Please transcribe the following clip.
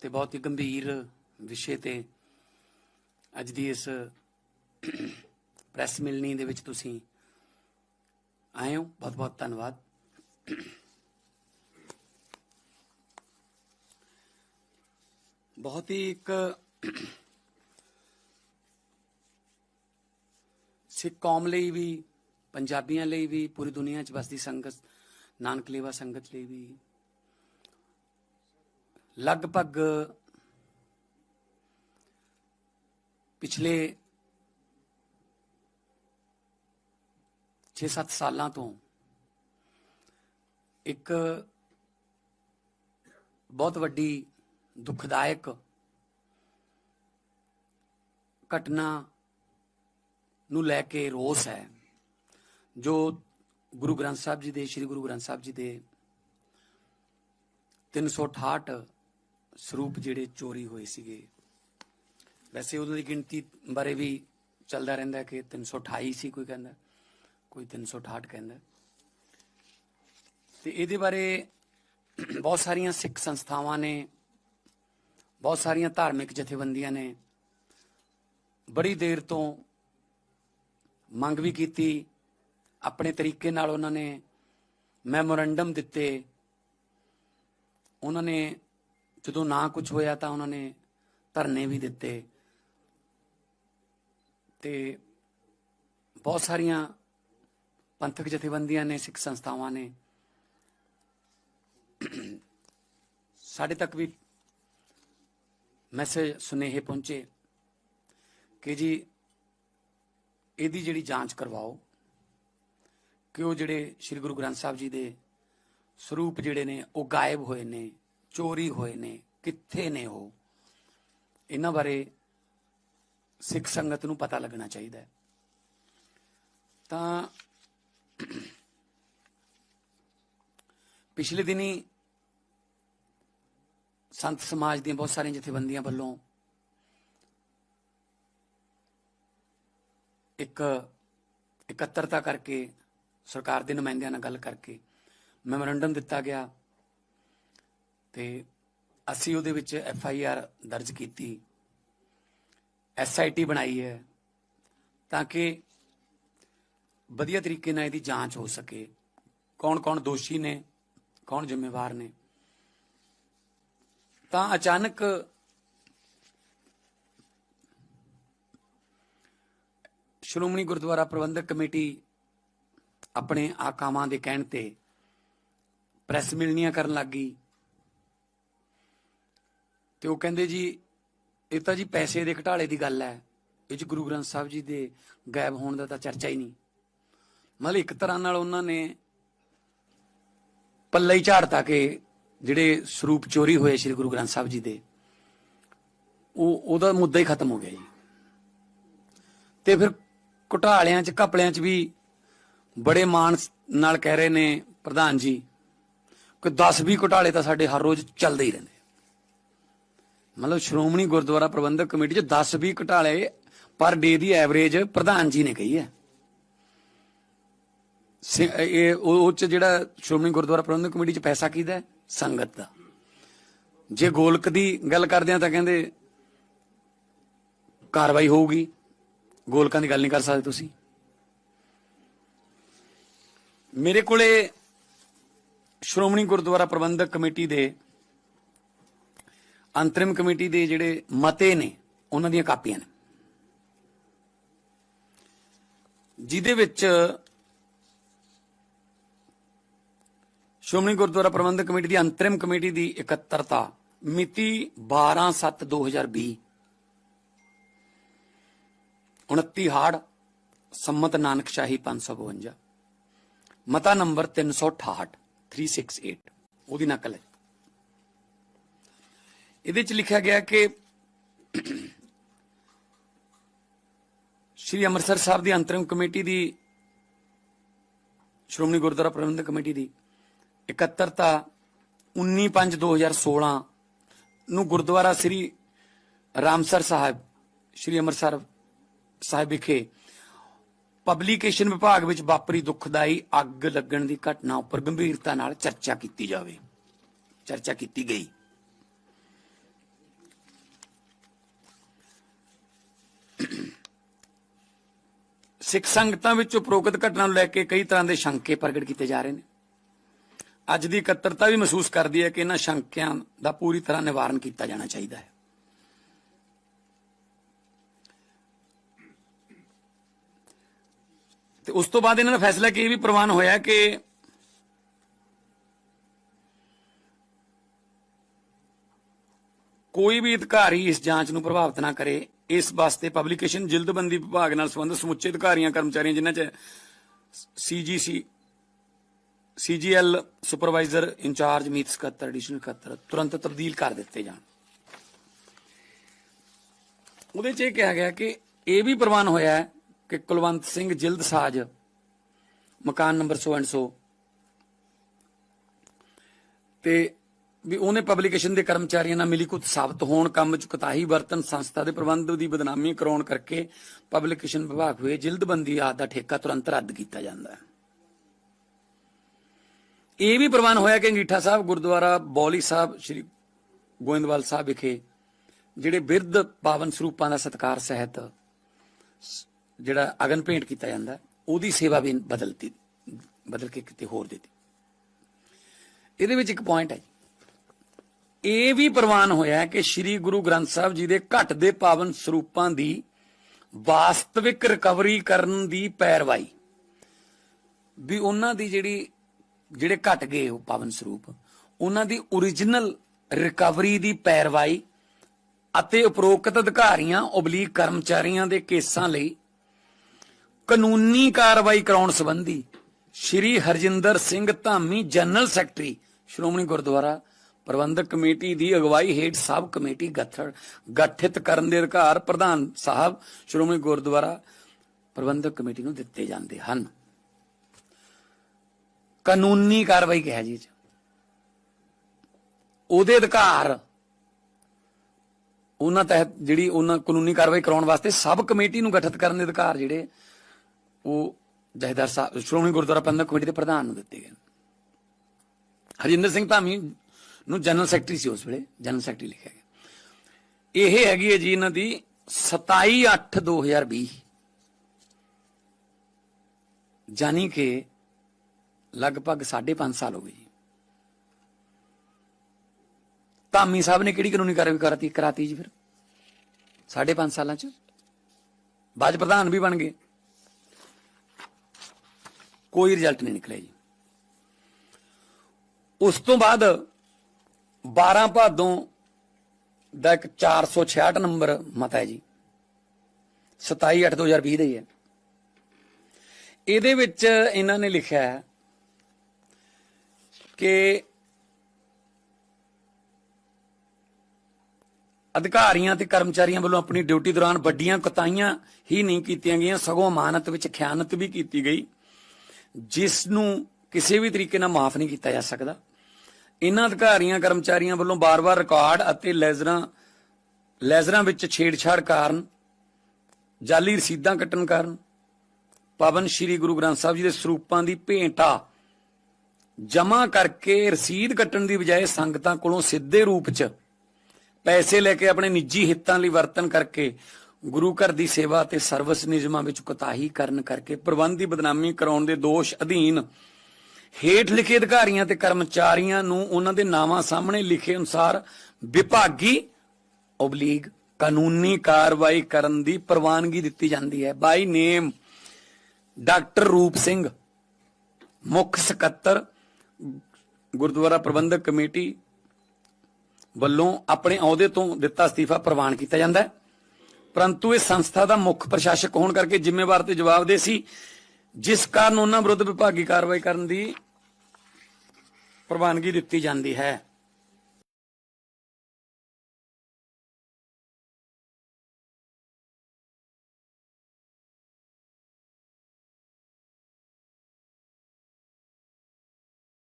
ਤੇ ਬਹੁਤ ਹੀ ਗੰਭੀਰ ਵਿਸ਼ੇ ਤੇ ਅੱਜ ਦੀ ਇਸ ਪ੍ਰੈਸ ਮਿਲਣੀ ਦੇ ਵਿੱਚ ਤੁਸੀਂ ਆਏ ਹੋ। ਬਹੁਤ ਬਹੁਤ ਧੰਨਵਾਦ। ਬਹੁਤ ਹੀ ਇੱਕ ਸਿੱਖ ਕੌਮ ਲਈ ਵੀ, ਪੰਜਾਬੀਆਂ ਲਈ ਵੀ, ਪੂਰੀ ਦੁਨੀਆ 'ਚ ਵਸਦੀ ਸੰਗਤ, ਨਾਨਕ ਲੇਵਾ ਸੰਗਤ ਲਈ ਵੀ ਲਗਭਗ ਪਿਛਲੇ 6-7 ਸਾਲਾਂ ਤੋਂ ਇੱਕ ਬਹੁਤ ਵੱਡੀ ਦੁਖਦਾਇਕ ਘਟਨਾ ਨੂੰ ਲੈ ਕੇ ਰੋਸ ਹੈ, ਜੋ ਗੁਰੂ ਗ੍ਰੰਥ ਸਾਹਿਬ ਜੀ ਦੇ, ਸ੍ਰੀ ਗੁਰੂ ਗ੍ਰੰਥ ਸਾਹਿਬ ਜੀ ਦੇ 368 ਸਰੂਪ ਜਿਹੜੇ ਚੋਰੀ ਹੋਏ ਸੀਗੇ। ਵੈਸੇ ਉਹਨਾਂ ਦੀ ਗਿਣਤੀ ਬਾਰੇ ਵੀ ਚੱਲਦਾ ਰਹਿੰਦਾ ਕਿ 328 ਸੀ ਕੋਈ ਕਹਿੰਦਾ, ਕੋਈ 368 ਕਹਿੰਦਾ। ਤੇ ਇਹਦੇ ਬਾਰੇ ਬਹੁਤ ਸਾਰੀਆਂ ਸਿੱਖ ਸੰਸਥਾਵਾਂ ਨੇ, ਬਹੁਤ ਸਾਰੀਆਂ ਧਾਰਮਿਕ ਜਥੇਬੰਦੀਆਂ ਨੇ ਬੜੀ ਦੇਰ ਤੋਂ ਮੰਗ ਵੀ ਕੀਤੀ, ਆਪਣੇ ਤਰੀਕੇ ਨਾਲ ਉਹਨਾਂ ਨੇ ਮੈਮੋਰੰਡਮ ਦਿੱਤੇ। ਉਹਨਾਂ ਨੇ ਜਦੋਂ ਨਾ ਕੁਝ ਹੋਇਆ ਤਾਂ ਉਹਨਾਂ ਨੇ ਧਰਨੇ ਵੀ ਦਿੱਤੇ। ਤੇ ਬਹੁਤ ਸਾਰੀਆਂ ਪੰਥਕ ਜਥੇਬੰਦੀਆਂ ਨੇ, ਸਿੱਖ ਸੰਸਥਾਵਾਂ ਨੇ। ਸਾਡੇ ਤੱਕ ਵੀ ਮੈਸੇਜ ਸੁਨੇਹੇ ਪਹੁੰਚੇ ਕਿ ਜੀ ਇਹਦੀ ਜਿਹੜੀ ਜਾਂਚ ਕਰਵਾਓ ਕਿ ਉਹ ਜਿਹੜੇ ਸ੍ਰੀ ਗੁਰੂ ਗ੍ਰੰਥ ਸਾਹਿਬ ਜੀ ਦੇ ਸਰੂਪ ਜਿਹੜੇ ਨੇ, ਉਹ ਗਾਇਬ ਹੋਏ ਨੇ। ਚੋਰੀ ਹੋਏ ਨੇ, ਕਿੱਥੇ ਨੇ ਉਹ? ਇਹਨਾਂ ਬਾਰੇ ਸਿੱਖ ਸੰਗਤ ਨੂੰ ਪਤਾ ਲੱਗਣਾ ਚਾਹੀਦਾ ਹੈ। ਤਾਂ ਪਿਛਲੇ ਦਿਨੀ ਸੰਤ ਸਮਾਜ ਦੀਆਂ ਬਹੁਤ ਸਾਰੀਆਂ ਜਥੇਬੰਦੀਆਂ ਵੱਲੋਂ ਇੱਕ ਇਕੱਤਰਤਾ ਕਰਕੇ, ਸਰਕਾਰ ਦੇ ਨੁਮਾਇੰਦਿਆਂ ਨਾਲ ਗੱਲ ਕਰਕੇ ਮੈਮੋਰੰਡਮ ਦਿੱਤਾ ਗਿਆ। ਤੇ ਅਸੀਂ ਉਹਦੇ ਵਿੱਚ ਐਫ ਆਈ ਆਰ ਦਰਜ ਕੀਤੀ। ਐਸ ਆਈ ਟੀ ਬਣਾਈ ਹੈ ਤਾਂ ਕਿ ਵਧੀਆ ਤਰੀਕੇ ਨਾਲ ਇਹਦੀ ਜਾਂਚ ਹੋ ਸਕੇ। ਕੌਣ-ਕੌਣ ਦੋਸ਼ੀ ਨੇ, ਕੌਣ ਜ਼ਿੰਮੇਵਾਰ ਨੇ। ਤਾਂ ਅਚਾਨਕ ਸ਼੍ਰੋਮਣੀ ਗੁਰਦੁਆਰਾ ਪ੍ਰਬੰਧਕ ਕਮੇਟੀ ਆਪਣੇ ਆਕਾਮਾਂ ਦੇ ਕਹਿਣ ਤੇ ਪ੍ਰੈਸ ਮਿਲਣੀਆਂ ਕਰਨ ਲੱਗੀ ਤੇ ਉਹ ਕਹਿੰਦੇ ਜੀ, ਇਹ ਤਾਂ ਜੀ ਪੈਸੇ ਦੇ ਘਟਾਲੇ ਦੀ ਗੱਲ ਹੈ। ਇਹ ਚ ਗੁਰੂ ਗ੍ਰੰਥ ਸਾਹਿਬ ਜੀ ਦੇ ਗਾਇਬ ਹੋਣ ਦਾ ਤਾਂ ਚਰਚਾ ਹੀ ਨਹੀਂ। ਮਤਲਬ ਇੱਕ ਤਰ੍ਹਾਂ ਨਾਲ ਉਹਨਾਂ ਨੇ ਪੱਲੇ ਹੀ ਝਾੜਤਾ ਕਿ ਜਿਹੜੇ ਸਰੂਪ ਚੋਰੀ ਹੋਏ ਸ੍ਰੀ ਗੁਰੂ ਗ੍ਰੰਥ ਸਾਹਿਬ ਜੀ ਦੇ, ਉਹ, ਉਹਦਾ ਮੁੱਦਾ ਹੀ ਖਤਮ ਹੋ ਗਿਆ ਜੀ। ਤੇ ਫਿਰ ਘੁਟਾਲਿਆਂ ਚ, ਘਪਲਿਆਂ ਚ ਵੀ ਬੜੇ ਮਾਣ ਨਾਲ ਕਹਿ ਰਹੇ ਨੇ ਪ੍ਰਧਾਨ ਜੀ ਕਿ 10 20 ਘੁਟਾਲੇ ਤਾਂ ਸਾਡੇ ਹਰ ਰੋਜ਼ ਚੱਲਦੇ ਹੀ ਰਹਿੰਦੇ। ਮਤਲਬ ਸ਼੍ਰੋਮਣੀ ਗੁਰਦੁਆਰਾ ਪ੍ਰਬੰਧਕ ਕਮੇਟੀ ਚ 10 20 ਘਟਾਲੇ ਪਰ ਡੇ ਦੀ ਐਵਰੇਜ ਪ੍ਰਧਾਨ ਜੀ ਨੇ ਕਹੀ ਹੈ। ਇਹ ਉਹ ਉਹ ਚ ਜਿਹੜਾ ਸ਼੍ਰੋਮਣੀ ਗੁਰਦੁਆਰਾ ਪ੍ਰਬੰਧਕ ਕਮੇਟੀ ਚ ਪੈਸਾ ਕਿਹਦਾ ਹੈ? ਸੰਗਤ ਦਾ। ਜੇ ਗੋਲਕ ਦੀ ਗੱਲ ਕਰਦੇ ਆ ਤਾਂ ਕਹਿੰਦੇ ਕਾਰਵਾਈ ਹੋਊਗੀ। ਗੋਲਕਾਂ ਦੀ ਗੱਲ ਨਹੀਂ ਕਰ ਸਕਦੇ ਤੁਸੀਂ। ਮੇਰੇ ਕੋਲੇ ਸ਼੍ਰੋਮਣੀ ਗੁਰਦੁਆਰਾ ਪ੍ਰਬੰਧਕ ਕਮੇਟੀ ਦੇ ਅੰਤਰਿਮ ਕਮੇਟੀ ਦੇ ਜਿਹੜੇ ਮਤੇ ਨੇ, ਉਹਨਾਂ ਦੀਆਂ ਕਾਪੀਆਂ ਨੇ। ਜਿਹਦੇ ਵਿੱਚ ਸ਼੍ਰੋਮਣੀ ਗੁਰਦੁਆਰਾ ਪ੍ਰਬੰਧਕ ਕਮੇਟੀ ਦੀ ਅੰਤਰਿਮ ਕਮੇਟੀ ਦੀ ਇਕੱਤਰਤਾ ਮਿਤੀ 12/7/2020 29 ਹਾੜ, ਸੰਮਤ ਨਾਨਕ ਸ਼ਾਹੀ 552 ਮਤਾ ਨੰਬਰ 368 368 ਉਹਦੀ ਨਕਲ ਹੈ। ਇਹਦੇ ਚ ਲਿਖਿਆ ਗਿਆ ਕਿ ਸ਼੍ਰੀ ਅੰਮ੍ਰਿਤਸਰ ਸਾਹਿਬ ਦੀ ਅੰਤਰਿਮ ਕਮੇਟੀ ਦੀ, ਸ਼੍ਰੋਮਣੀ ਗੁਰਦੁਆਰਾ ਪ੍ਰਬੰਧਕ ਕਮੇਟੀ ਦੀ ਇਕੱਤਰਤਾ 19/5/2016 ਨੂੰ ਗੁਰਦੁਆਰਾ ਸ੍ਰੀ ਰਾਮਸਰ ਸਾਹਿਬ, ਸ਼੍ਰੀ ਅੰਮ੍ਰਿਤਸਰ ਸਾਹਿਬ ਵਿਖੇ ਪਬਲੀਕੇਸ਼ਨ ਵਿਭਾਗ ਵਿੱਚ ਵਾਪਰੀ ਦੁਖਦਾਈ ਅੱਗ ਲੱਗਣ ਦੀ ਘਟਨਾ ਉੱਪਰ ਗੰਭੀਰਤਾ ਨਾਲ ਚਰਚਾ ਕੀਤੀ ਜਾਵੇ, ਚਰਚਾ ਕੀਤੀ ਗਈ। ਸਿੱਖ ਸੰਗਤਾਂ ਵਿੱਚ ਉਪਰੋਕਤ ਘਟਨਾ ਨੂੰ ਲੈ ਕੇ ਕਈ ਤਰ੍ਹਾਂ ਦੇ ਸ਼ੰਕੇ ਪ੍ਰਗਟ ਕੀਤੇ ਜਾ ਰਹੇ ਨੇ। ਅੱਜ ਦੀ ਇਕੱਤਰਤਾ ਵੀ ਮਹਿਸੂਸ ਕਰਦੀ ਹੈ ਕਿ ਇਹਨਾਂ ਸ਼ੰਕਿਆਂ ਦਾ ਪੂਰੀ ਤਰ੍ਹਾਂ ਨਿਵਾਰਨ ਕੀਤਾ ਜਾਣਾ ਚਾਹੀਦਾ ਹੈ। ਤੇ ਉਸ ਤੋਂ ਬਾਅਦ ਇਹਨਾਂ ਦਾ ਫੈਸਲਾ ਕਿ ਇਹ ਵੀ ਪ੍ਰਵਾਨ ਹੋਇਆ ਕਿ ਕੋਈ ਵੀ ਅਧਿਕਾਰੀ ਇਸ ਜਾਂਚ ਨੂੰ ਪ੍ਰਭਾਵਿਤ ਨਾ ਕਰੇ ਇਸ ਵਾਸਤੇ ਪਬਲੀਕੇਸ਼ਨ ਜਿਲਦਬੰਦੀ ਵਿਭਾਗ ਨਾਲ ਸੰਬੰਧਿਤ ਸਮੁੱਚੇ ਅਧਿਕਾਰੀਆਂ, ਕਰਮਚਾਰੀਆਂ ਜਿਨ੍ਹਾਂ 'ਚ C G C C G L supervisor incharge ਮੀਤ ਸਕੱਤਰ ਐਡੀਸ਼ਨਲ ਸਕੱਤਰ ਤੁਰੰਤ ਤਬਦੀਲ ਕਰ ਦਿੱਤੇ ਜਾਣ। ਉਹਦੇ 'ਚ ਇਹ ਕਿਹਾ ਗਿਆ ਕਿ ਇਹ ਵੀ ਪ੍ਰਵਾਨ ਹੋਇਆ ਹੈ ਕਿ ਕੁਲਵੰਤ ਸਿੰਘ ਜਿਲਦ ਸਾਜ, ਮਕਾਨ ਨੰਬਰ ਸੋ ਐਂਡ ਸੋ, ਤੇ ਵੀ ਉਹਨੇ ਪਬਲੀਕੇਸ਼ਨ ਦੇ ਕਰਮਚਾਰੀਆਂ ਨਾਲ ਮਿਲੀ ਕੁਝ ਸਾਬਤ ਹੋਣ, ਕੰਮ ਚ ਕੁਤਾਹੀ ਵਰਤਨ ਸੰਸਥਾ ਦੇ ਪ੍ਰਬੰਧ ਦੀ ਬਦਨਾਮੀ ਕਰਾਉਣ ਕਰਕੇ ਪਬਲੀਕੇਸ਼ਨ ਵਿਭਾਗ ਹੋਏ, ਜਿਲਦਬੰਦੀ ਆਦ ਦਾ ਠੇਕਾ ਤੁਰੰਤ ਰੱਦ ਕੀਤਾ ਜਾਂਦਾ ਹੈ। ਇਹ ਵੀ ਪ੍ਰਵਾਨ ਹੋਇਆ ਕਿ ਅੰਗੀਠਾ ਸਾਹਿਬ, ਗੁਰਦੁਆਰਾ ਬੌਲੀ ਸਾਹਿਬ, ਸ੍ਰੀ ਗੋਇੰਦਵਾਲ ਸਾਹਿਬ ਵਿਖੇ ਜਿਹੜੇ ਬਿਰਧ ਪਾਵਨ ਸਰੂਪਾਂ ਦਾ ਸਤਕਾਰ ਸਹਿਤ ਜਿਹੜਾ ਅਗਨ ਭੇਂਟ ਕੀਤਾ ਜਾਂਦਾ, ਉਹਦੀ ਸੇਵਾ ਵੀ ਬਦਲਤੀ, ਬਦਲ ਕੇ ਕਿਤੇ ਹੋਰ ਦਿੱਤੀ। ਇਹਦੇ ਵਿੱਚ ਇੱਕ ਪੁਆਇੰਟ ਹੈ ਇਹ ਵੀ ਪ੍ਰਵਾਨ ਹੋਇਆ ਕਿ ਸ੍ਰੀ ਗੁਰੂ ਗ੍ਰੰਥ ਸਾਹਿਬ ਜੀ ਦੇ ਘਟ ਦੇ ਪਾਵਨ ਸਰੂਪਾਂ ਦੀ ਵਾਸਤਵਿਕ ਰਿਕਵਰੀ ਕਰਨ ਦੀ ਪੈਰਵਾਈ। ਵੀ ਉਹਨਾਂ ਦੀ ਜਿਹੜੀ, ਜਿਹੜੇ ਘਟ ਗਏ ਉਹ ਪਾਵਨ ਸਰੂਪ, ਉਹਨਾਂ ਦੀ origignal ਰਿਕਵਰੀ ਦੀ ਪੈਰਵਾਈ ਅਤੇ ਉਪਰੋਕਤ ਅਧਿਕਾਰੀਆਂ ਓਬਲੀਕ ਕਰਮਚਾਰੀਆਂ ਦੇ ਕੇਸਾਂ ਲਈ ਕਾਨੂੰਨੀ ਕਾਰਵਾਈ ਕਰਾਉਣ ਸੰਬੰਧੀ Shri Harjinder Singh Dhami general secretary Shiromani Gurdwara Prabandhak committee ਦੀ ਅਗਵਾਈ ਹੇਠ ਸਬ ਕਮੇਟੀ ਗਠੜ ਗਠਿਤ ਕਰਨ ਦੇ ਅਧਿਕਾਰ ਪ੍ਰਧਾਨ ਸਾਹਿਬ ਸ਼੍ਰੋਮਣੀ ਗੁਰਦੁਆਰਾ ਪ੍ਰਬੰਧਕ ਕਮੇਟੀ ਨੂੰ ਦਿੱਤੇ ਜਾਂਦੇ ਹਨ। ਕਾਨੂੰਨੀ ਕਾਰਵਾਈ ਕਿਹਾ ਜੀ ਉਹਦੇ ਅਧਿਕਾਰ, ਉਹਨਾਂ ਤਹਿਤ ਜਿਹੜੀ ਉਹਨਾਂ ਕਾਨੂੰਨੀ ਕਾਰਵਾਈ ਕਰਾਉਣ ਵਾਸਤੇ ਸਬ ਕਮੇਟੀ ਨੂੰ ਗਠਿਤ ਕਰਨ ਦੇ ਅਧਿਕਾਰ ਜਿਹੜੇ ਉਹ ਜਹੇਦਾਰ ਸਾਹਿਬ ਸ਼੍ਰੋਮਣੀ ਗੁਰਦੁਆਰਾ ਪ੍ਰਬੰਧਕ ਕਮੇਟੀ ਦੇ ਪ੍ਰਧਾਨ ਨੂੰ ਦਿੱਤੇ ਗਏ ਹਰਜਿੰਦਰ ਸਿੰਘ ਧਾਮੀ ਨੂੰ ਜਨਰਲ ਸੈਕਟਰੀ ਸੀ ਉਸ ਵੇਲੇ, ਜਨਰਲ ਸੈਕਟਰੀ ਲਿਖਿਆ ਗਿਆ। ਇਹ ਹੈਗੀ ਹੈ ਜੀ ਇਹਨਾਂ ਦੀ 27 8 2020 ਜਾਨੀ ਕਿ ਲਗਭਗ 5.5 ਸਾਲ ਹੋ ਗਏ ਜੀ। ਧਾਮੀ ਸਾਹਿਬ ਨੇ ਕਿਹੜੀ ਕਾਨੂੰਨੀ ਕਾਰਵਾਈ ਕਰਾਤੀ ਕਰਾਤੀ ਜੀ ਫਿਰ? 5.5 ਸਾਲਾਂ ਚ? ਬਾਜ ਪ੍ਰਧਾਨ ਵੀ ਬਣ ਗਏ। ਕੋਈ ਰਿਜ਼ਲਟ ਨਹੀਂ ਨਿਕਲਿਆ ਜੀ। ਉਸ ਤੋਂ ਬਾਅਦ 12 ਭਾਦੋਂ ਦਾ ਇੱਕ 466 ਨੰਬਰ ਮਤਾ ਹੈ ਜੀ। 27 8 2020 ਦਾ ਹੀ ਹੈ। ਇਹਦੇ ਵਿੱਚ ਇਹਨਾਂ ਨੇ ਲਿਖਿਆ ਹੈ ਕਿ ਅਧਿਕਾਰੀਆਂ ਤੇ ਕਰਮਚਾਰੀਆਂ ਵੱਲੋਂ ਆਪਣੀ ਡਿਊਟੀ ਦੌਰਾਨ ਵੱਡੀਆਂ ਕੁਤਾਹੀਆਂ ਹੀ ਨਹੀਂ ਕੀਤੀਆਂ ਗਈਆਂ, ਸਗੋਂ ਅਮਾਨਤ ਵਿੱਚ ਖਿਆਨਤ ਵੀ ਕੀਤੀ ਗਈ, ਜਿਸ ਨੂੰ ਕਿਸੇ ਵੀ ਤਰੀਕੇ ਨਾਲ ਮਾਫ ਨਹੀਂ ਕੀਤਾ ਜਾ ਸਕਦਾ। ਇਹਨਾਂ ਅਧਿਕਾਰੀਆਂ, ਕਰਮਚਾਰੀਆਂ ਵੱਲੋਂ ਬਾਰ-ਬਾਰ ਰਿਕਾਰਡ ਅਤੇ ਲੈਜ਼ਰਾਂ ਲੈਜ਼ਰਾਂ ਵਿੱਚ ਛੇੜਛਾੜ ਕਾਰਨ, ਜਾਲੀ ਰਸੀਦਾਂ ਕੱਟਣ ਕਾਰਨ, ਪਾਵਨ ਸ੍ਰੀ ਗੁਰੂ ਗ੍ਰੰਥ ਸਾਹਿਬ ਜੀ ਦੇ ਸਰੂਪਾਂ ਦੀ ਭੇਂਟਾ ਜਮਾ ਕਰਕੇ ਰਸੀਦ ਕੱਟਣ ਦੀ ਬਜਾਏ ਸੰਗਤਾਂ ਕੋਲੋਂ ਸਿੱਧੇ ਰੂਪ 'ਚ ਪੈਸੇ ਲੈ ਕੇ ਆਪਣੇ ਨਿੱਜੀ ਹਿੱਤਾਂ ਲਈ ਵਰਤਨ ਕਰਕੇ ਗੁਰੂ ਘਰ ਦੀ ਸੇਵਾ ਤੇ ਸਰਵਿਸ ਨਿਯਮਾਂ ਵਿੱਚ ਕੁਤਾਹੀ ਕਰਨ ਕਰਕੇ ਪ੍ਰਬੰਧ ਦੀ ਬਦਨਾਮੀ ਕਰਾਉਣ ਦੇ ਦੋਸ਼ ਅਧੀਨ ਹੇਠ ਲਿਖੇ ਅਧਿਕਾਰੀਆਂ ਤੇ ਕਰਮਚਾਰੀਆਂ ਨੂੰ ਉਹਨਾਂ ਦੇ ਨਾਵਾਂ ਸਾਹਮਣੇ ਲਿਖੇ ਅਨੁਸਾਰ ਵਿਭਾਗੀ ਓਬਲੀਗ ਕਾਨੂੰਨੀ ਕਾਰਵਾਈ ਕਰਨ ਦੀ ਪ੍ਰਵਾਨਗੀ ਦਿੱਤੀ ਜਾਂਦੀ ਹੈ। ਬਾਈ ਨੇਮ ਡਾਕਟਰ ਰੂਪ ਸਿੰਘ ਮੁੱਖ ਸਕੱਤਰ, ਗੁਰਦੁਆਰਾ ਪ੍ਰਬੰਧਕ ਕਮੇਟੀ ਵੱਲੋਂ ਆਪਣੇ ਅਹੁਦੇ ਤੋਂ ਦਿੱਤਾ ਅਸਤੀਫਾ ਪ੍ਰਵਾਨ ਕੀਤਾ ਜਾਂਦਾ ਹੈ। ਪਰੰਤੂ ਇਹ ਸੰਸਥਾ ਦਾ ਮੁੱਖ ਪ੍ਰਸ਼ਾਸਕ ਹੋਣ ਕਰਕੇ ਜ਼ਿੰਮੇਵਾਰ ਤੇ ਜਵਾਬਦੇਹ ਸੀ। ਜਿਸ ਕਾਰਨ ਉਹਨਾਂ ਵਿਰੁੱਧ ਵਿਭਾਗੀ ਕਾਰਵਾਈ ਕਰਨ ਦੀ ਪ੍ਰਵਾਨਗੀ ਦਿੱਤੀ ਜਾਂਦੀ ਹੈ।